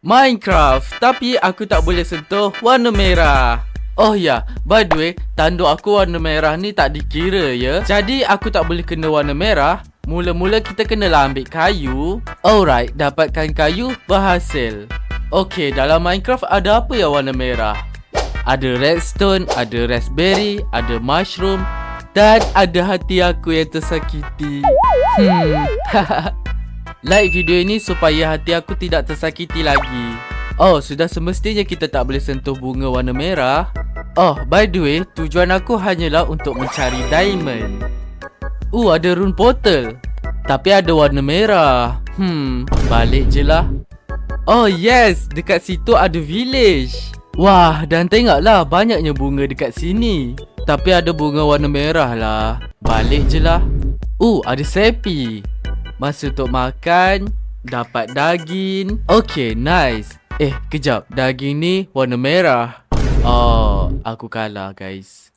Minecraft. Tapi aku tak boleh sentuh warna merah. Oh ya, by the way, tanduk aku warna merah ni tak dikira ya. Jadi aku tak boleh kena warna merah. Mula-mula kita kenalah ambil kayu. Alright, dapatkan kayu berhasil. Okay, dalam Minecraft ada apa yang warna merah? Ada redstone, ada raspberry, ada mushroom Dan ada hati aku yang tersakiti. Hmm, Like video ini supaya hati aku tidak tersakiti lagi. Oh, sudah semestinya kita tak boleh sentuh bunga warna merah. Oh, by the way, tujuan aku hanyalah untuk mencari diamond. Uh, ada rune portal. Tapi ada warna merah. Hmm, balik je lah. Oh yes, dekat situ ada village. Wah, dan tengoklah banyaknya bunga dekat sini. Tapi ada bunga warna merah lah. Balik je lah. Uh, ada sepi. Masa untuk makan Dapat daging. Okay nice. Eh kejap. Daging ni warna merah. Oh Aku kalah guys